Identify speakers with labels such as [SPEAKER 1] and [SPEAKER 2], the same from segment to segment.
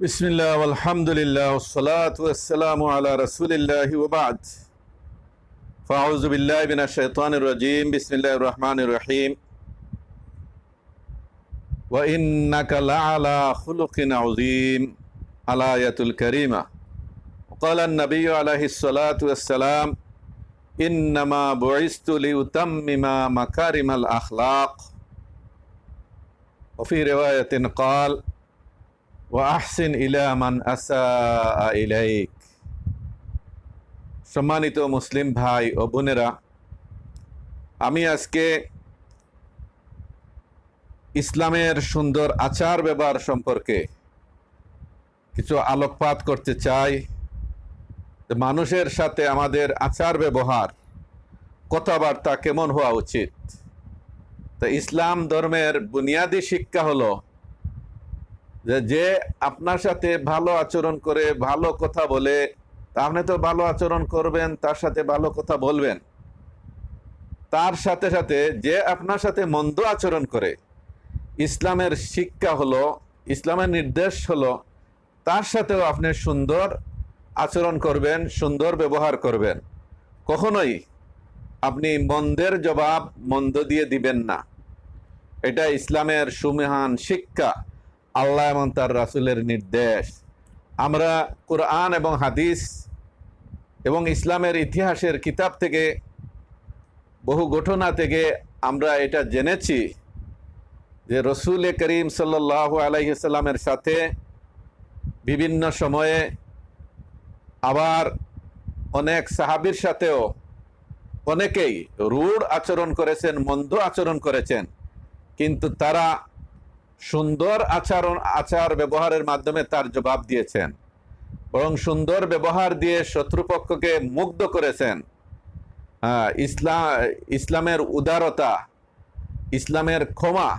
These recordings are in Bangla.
[SPEAKER 1] بسم الله والحمد لله والصلاة والسلام على رسول الله وبعد. فأعوذ بالله من الشيطان الرجيم. بسم الله الرحمن الرحيم. وإنك لعلى خلق عظيم. الآية الكريمة. وقال النبي عليه الصلاة والسلام إنما بعثت لأتمم مكارم الأخلاق. وفي رواية قال ওয়াহসিন ইলামান আসা ইলাইক সম্মানিত মুসলিম ভাই ও বোনেরা, আমি আজকে ইসলামের সুন্দর আচার ব্যবহার সম্পর্কে কিছু আলোকপাত করতে চাই। মানুষের সাথে আমাদের আচার ব্যবহার, কথাবার্তা কেমন হওয়া উচিত? তো ইসলাম ধর্মের বুনিয়াদী শিক্ষা হলো যে আপনার সাথে ভালো আচরণ করে ভালো কথা বলে, আপনি তো ভালো আচরণ করবেন, তার সাথে ভালো কথা বলবেন। তার সাথে সাথে যে আপনার সাথে মন্দ আচরণ করে, ইসলামের শিক্ষা হলো, ইসলামের নির্দেশ হলো, তার সাথেও আপনি সুন্দর আচরণ করবেন, সুন্দর ব্যবহার করবেন। কখনোই আপনি মন্দের জবাব মন্দ দিয়ে দিবেন না। এটা ইসলামের সুমেহান শিক্ষা। আল্লাহ এবং তার রাসুলের নির্দেশ। আমরা কোরআন এবং হাদিস এবং ইসলামের ইতিহাসের কিতাব থেকে, বহু ঘটনা থেকে আমরা এটা জেনেছি যে রসুল করিম সাল্লাহ আলাইসাল্লামের সাথে বিভিন্ন সময়ে আবার অনেক সাহাবির সাথেও অনেকেই রূঢ় আচরণ করেছেন, মন্দ আচরণ করেছেন। কিন্তু তারা সুন্দর আচরণ, আচার ব্যবহারের মাধ্যমে তার জবাব দিয়েছেন। বরং সুন্দর ব্যবহার দিয়ে শত্রুপক্ষকে মুগ্ধ করেছেন। ইসলাম ইসলামের উদারতা, ইসলামের ক্ষমা,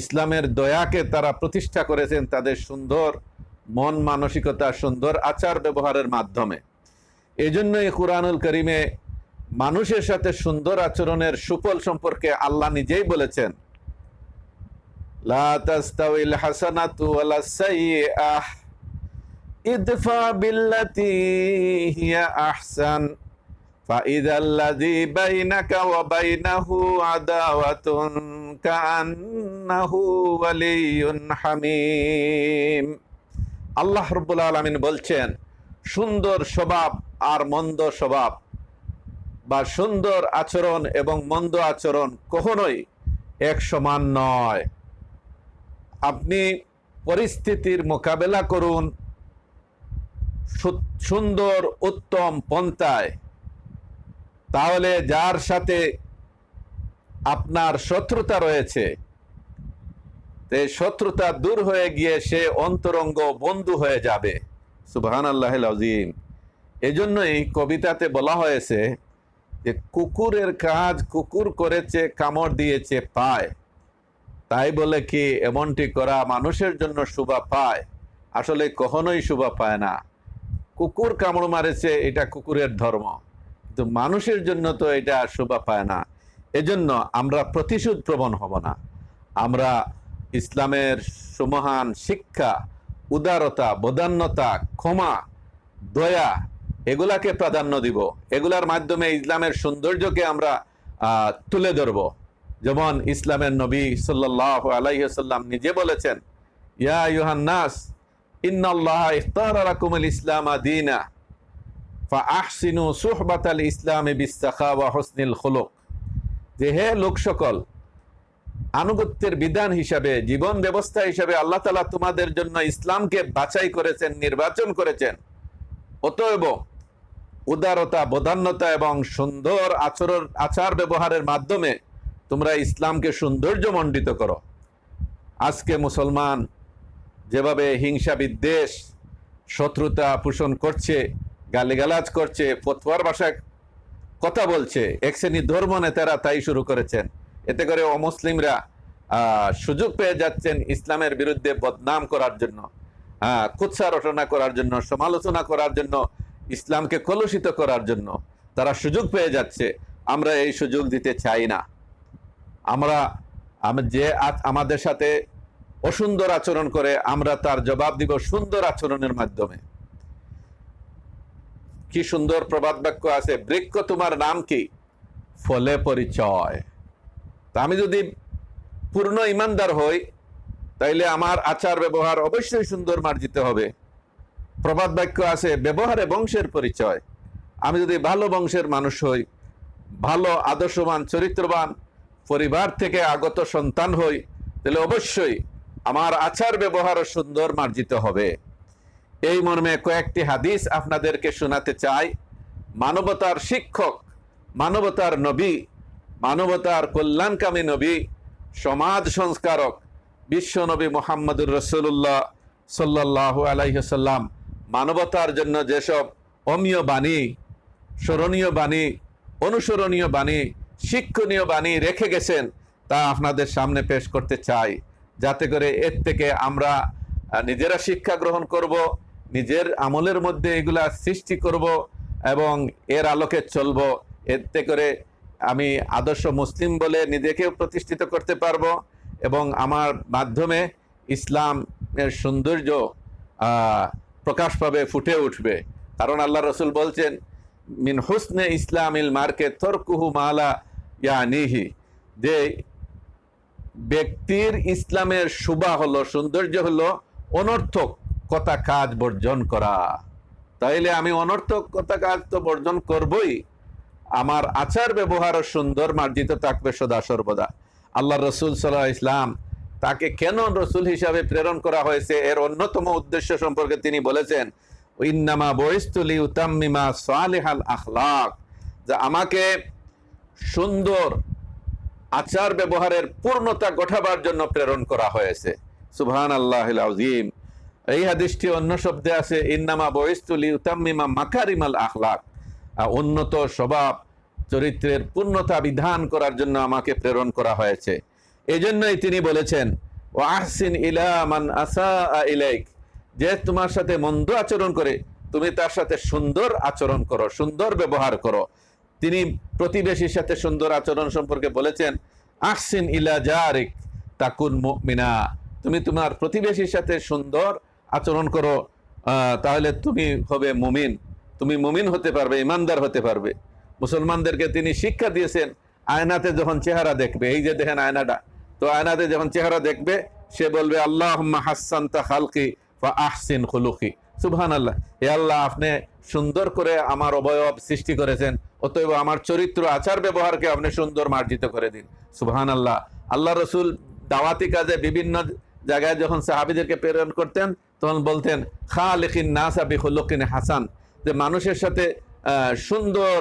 [SPEAKER 1] ইসলামের দয়াকে তারা প্রতিষ্ঠা করেছেন তাদের সুন্দর মন মানসিকতা, সুন্দর আচার ব্যবহারের মাধ্যমে। এই জন্যই কোরআনুল করিমে মানুষের সাথে সুন্দর আচরণের সুফল সম্পর্কে আল্লাহ নিজেই বলেছেন لا تستوي الحسنة ولا السيئة ادفع بالتي هي أحسن فإذا الذي بينك وبينه عداوة كأنه ولي حميم আল্লাহ রব্বুল আলমিন বলছেন সুন্দর স্বভাব আর মন্দ স্বভাব বা সুন্দর আচরণ এবং মন্দ আচরণ কখনোই এক সমান নয় আপনি পরিস্থিতির মোকাবেলা করুন। সুন্দর, উত্তম পন্থায়। তাহলে যার সাথে আপনার শত্রুতা রয়েছে এই শত্রুতা দূর হয়ে গিয়ে সে অন্তরঙ্গ বন্ধু হয়ে যাবে। সুবাহান আল্লাহ আজিম এজন্যই কবিতাতে বলা হয়েছে যে, কুকুরের কাজ কুকুর করেছে, কামড় দিয়েছে পায়। তাই বলে কি এমনটি করা মানুষের জন্য শুভা পায়? আসলে কখনোই শুভা পায় না। কুকুর কামড় মারেছে, এটা কুকুরের ধর্ম। কিন্তু মানুষের জন্য তো এটা শোভা পায় না। এজন্য আমরা প্রতিশোধ প্রবণ হব না। আমরা ইসলামের সুমহান শিক্ষা, উদারতা, বদান্যতা, ক্ষমা, দয়া, এগুলাকে প্রাধান্য দিব। এগুলার মাধ্যমে ইসলামের সৌন্দর্যকে আমরা তুলে ধরবো। যেমন ইসলামের নবী সাল্লাহ আলাইসাল্লাম নিজে বলেছেন, ইয়া ইউহান্নাস ইন্নাল্লাহ ইফতারাকুমুল ইসলাম দিনা ফা আহসিনু সুহবাত আল ইসলামে বিস্তাখা ওয়া হসনিল খুলুক। যে হে লোক সকল, আনুগত্যের বিধান হিসাবে, জীবন ব্যবস্থা হিসাবে আল্লাহ তালা তোমাদের জন্য ইসলামকে বাছাই করেছেন, নির্বাচন করেছেন। অতএব উদারতা, বদান্যতা এবং সুন্দর আচরণ আচার ব্যবহারের মাধ্যমে তোমরা ইসলামকে সৌন্দর্য মণ্ডিত করো। আজকে মুসলমান যেভাবে হিংসা বিদ্বেষ, শত্রুতা পোষণ করছে, গালিগালাজ করছে, ফতোয়ার ভাষায় কথা বলছে, এক শ্রেণি ধর্ম নেতারা তাই শুরু করেছেন। এতে করে অমুসলিমরা সুযোগ পেয়ে যাচ্ছেন ইসলামের বিরুদ্ধে বদনাম করার জন্য কুৎসা রটনা করার জন্য, সমালোচনা করার জন্য, ইসলামকে কলুষিত করার জন্য তারা সুযোগ পেয়ে যাচ্ছে। আমরা এই সুযোগ দিতে চাই না। আমরা যে আমাদের সাথে অসুন্দর আচরণ করে, আমরা তার জবাব দিব সুন্দর আচরণের মাধ্যমে। কি সুন্দর প্রবাদ বাক্য আছে, বৃক্ষ তোমার নাম কি? ফলে পরিচয়। তা আমি যদি পূর্ণ ইমানদার হই, তাইলে আমার আচার ব্যবহার অবশ্যই সুন্দর মার্জিত হবে। প্রবাদ বাক্য আছে, ব্যবহারে বংশের পরিচয়। আমি যদি ভালো বংশের মানুষ হই, ভালো, আদর্শবান, চরিত্রবান পরিবার থেকে আগত সন্তান হই, তাহলে অবশ্যই আমার আচার ব্যবহারও সুন্দর মার্জিত হবে। এই মর্মে কয়েকটি হাদিস আপনাদেরকে শোনাতে চাই। মানবতার শিক্ষক, মানবতার নবী, মানবতার কল্যাণকামী নবী, সমাজ সংস্কারক, বিশ্ব নবী মোহাম্মদুর রসুল্লাহ সাল্লাহ আলাইসাল্লাম মানবতার জন্য যেসব অমীয় বাণী, স্মরণীয় বাণী, অনুসরণীয় বাণী শিক্ষণীয় বাণী রেখে গেছেন, তা আপনাদের সামনে পেশ করতে চাই। যাতে করে এর থেকে আমরা নিজেরা শিক্ষা গ্রহণ করব, নিজের আমলের মধ্যে এগুলা সৃষ্টি করব এবং এর আলোকে চলব। এতে করে আমি আদর্শ মুসলিম বলে নিজেকেও প্রতিষ্ঠিত করতে পারব এবং আমার মাধ্যমে ইসলামের সৌন্দর্য প্রকাশ পাবে, ফুটে উঠবে। কারণ আল্লাহ রসুল বলছেন, মিন হুসনে ইসলামিল মার্কে তরকুহু মালা ইয়ানিহি। যে ব্যক্তির ইসলামের শুভা হলো, সৌন্দর্য হলো অনর্থক কথা কাজ বর্জন করা। তাইলে আমি অনর্থক কথা কাজ তো বর্জন করবই। আমার আচার ব্যবহারও সুন্দর মার্জিত থাকবে সদা সর্বদা। আল্লাহ রসুল সাল্লাহ ইসলাম তাকে কেন রসুল হিসাবে প্রেরণ করা হয়েছে? এর অন্যতম উদ্দেশ্য সম্পর্কে তিনি বলেছেন, ইন্নামা বয়স্তুলি উতাম্মিমা সালেহাল আখলাক যা আমাকে সুন্দর আচার ব্যবহারের পূর্ণতা ঘটাবার জন্য প্রেরণ করা হয়েছে। সুবহান আল্লাহ আজিম এই হাদিসটি অন্য শব্দে আছে, ইন্নামা বয়স্তুলি উতাম্মিমা মাকারিমাল আখলাক। উন্নত স্বভাব, চরিত্রের পূর্ণতা বিধান করার জন্য আমাকে প্রেরণ করা হয়েছে। এই জন্যই তিনি বলেছেন ও আহসিন আসা ইলাইক। যে তোমার সাথে মন্দ আচরণ করে, তুমি তার সাথে সুন্দর আচরণ করো, সুন্দর ব্যবহার করো। তিনি প্রতিবেশীর সাথে সুন্দর আচরণ সম্পর্কে বলেছেন, আহসিন ইলা জারিক তাকুন মুমিনা। তুমি তোমার প্রতিবেশীর সাথে সুন্দর আচরণ করো তাহলে তুমি হবে মুমিন। তুমি মুমিন হতে পারবে, ইমানদার হতে পারবে। মুসলমানদেরকে তিনি শিক্ষা দিয়েছেন, আয়নাতে যখন চেহারা দেখবে, এই যে দেখেন আয়নাটা, তো আয়নাতে যখন চেহারা দেখবে, সে বলবে আল্লাহ হাসান তা খালকি বা আহসিন খুলুকি। সুবহান আল্লাহ এ আল্লাহ, আপনি সুন্দর করে আমার অবয়ব সৃষ্টি করেছেন, অতএব আমার চরিত্র, আচার ব্যবহারকে আপনি সুন্দর মার্জিত করে দিন। সুবহান আল্লাহ আল্লাহ রসুল দাওয়াতি কাজে বিভিন্ন জায়গায় যখন সাহাবিদেরকে প্রেরণ করতেন, তখন বলতেন খা লেখিন নাসাবি হলকিন হাসান যে মানুষের সাথে সুন্দর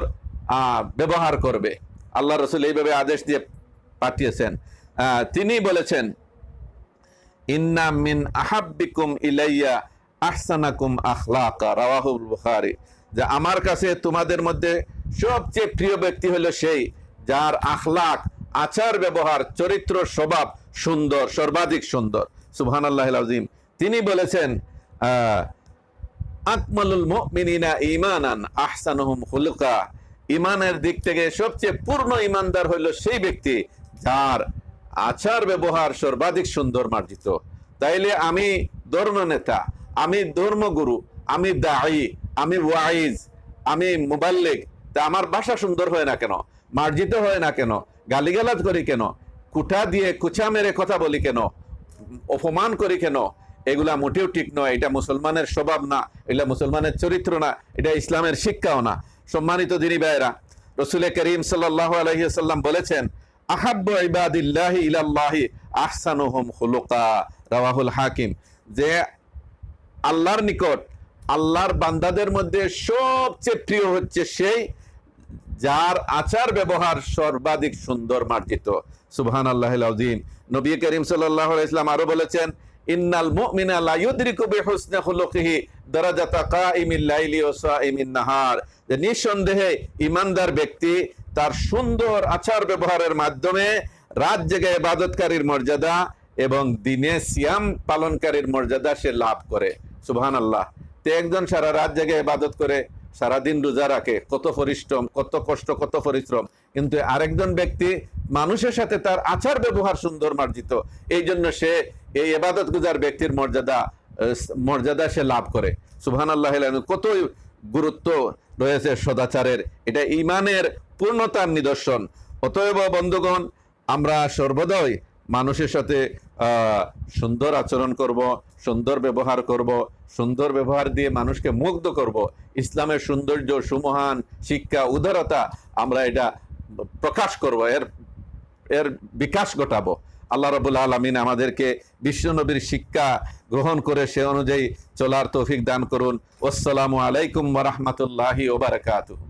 [SPEAKER 1] ব্যবহার করবে। আল্লাহ রসুল এইভাবে আদেশ দিয়ে পাঠিয়েছেন। তিনি বলেছেন, ইন্না মিন আহাব্বিকুম ইলাইয়া আহসানাকুম আখলাকা রাওয়াহুল বুখারী। যে আমার কাছে তোমাদের মধ্যে সবচেয়ে প্রিয় ব্যক্তি হলো সেই, যার আখলাক, আচার ব্যবহার, চরিত্র স্বভাব সুন্দর, সর্বাধিক সুন্দর। সুবহানাল্লাহ আজিম তিনি বলেছেন আকমালুল মুমিনিনা ঈমানান আহসানুহুম খুলুকা। ইমানের দিক থেকে সবচেয়ে পূর্ণ ইমানদার হইল সেই ব্যক্তি যার আচার ব্যবহার সর্বাধিক সুন্দর মার্জিত। তাইলে আমি ধর্ম নেতা আমি ধর্মগুরু, আমি দায়ী, আমি ওয়াইজ, আমি মুবাল্লিক। তা আমার ভাষা সুন্দর হয় না কেন? মার্জিত হয় না কেন? গালিগালাজ করি কেন? কুঠা দিয়ে কুচা মেরে কথা বলি কেন? অপমান করি কেন? এগুলা মোটেও ঠিক নয়। এটা মুসলমানের স্বভাব না, এটা মুসলমানের চরিত্র না, এটা ইসলামের শিক্ষাও না। সম্মানিত দিনী ভাইরা রসুল করিম সাল্লাহ আলহিসাল্লাম বলেছেন, আহাব্ব ইবাদিল্লাহি ইলাল্লাহি আহসানুহুম খুলুকা রাওয়াহুল হাকিম। যে আল্লাহর নিকট, আল্লাহর বান্দাদের মধ্যে সবচেয়ে প্রিয় হচ্ছে সেই যার আচার ব্যবহার সর্বাধিক সুন্দর মার্জিত। সুবহান আল্লাহ আজিম নবী করিম আলাইহি ইসলাম আরও বলেছেন, ইন্নাল মুমিনা লা ইউদরিকু বিহুসনি খুলুকিহি দারাজাতা কাইমিল লাইলি ওয়া সাইমিন নাহার। যে নিঃসন্দেহে ইমানদার ব্যক্তি তার সুন্দর আচার ব্যবহারের মাধ্যমে রাত জেগে ইবাদতকারীর মর্যাদা এবং দিনে সিয়াম পালনকারীর মর্যাদা সে লাভ করে। সুবহান আল্লাহ তে একজন সারা রাত জেগে ইবাদত করে সারাদিন রোজা রাখে। কত পরিশ্রম, কত কষ্ট, কত পরিশ্রম। কিন্তু আরেকজন ব্যক্তি মানুষের সাথে তার আচার ব্যবহার সুন্দর মার্জিত। এই জন্য সে এই এবাদত গুজার ব্যক্তির মর্যাদা মর্যাদা সে লাভ করে। সুবহান আল্লাহ কতই গুরুত্ব রয়েছে সদাচারের। এটা ইমানের পূর্ণতার নিদর্শন। অতএব বন্ধুগণ, আমরা সর্বদাই মানুষের সাথে সুন্দর আচরণ করব, সুন্দর ব্যবহার করব, সুন্দর ব্যবহার দিয়ে মানুষকে মুগ্ধ করব। ইসলামের সৌন্দর্য, সুমহান শিক্ষা, উদারতা, আমরা এটা প্রকাশ করব, এর এর বিকাশ ঘটাবো। আল্লাহ রবুল আলমিন আমাদেরকে বিশ্বনবীর শিক্ষা গ্রহণ করে সে অনুযায়ী চলার তৌফিক দান করুন। আসসালামু আলাইকুম ওরহমতুল্লাহি ওবরাকাতুহ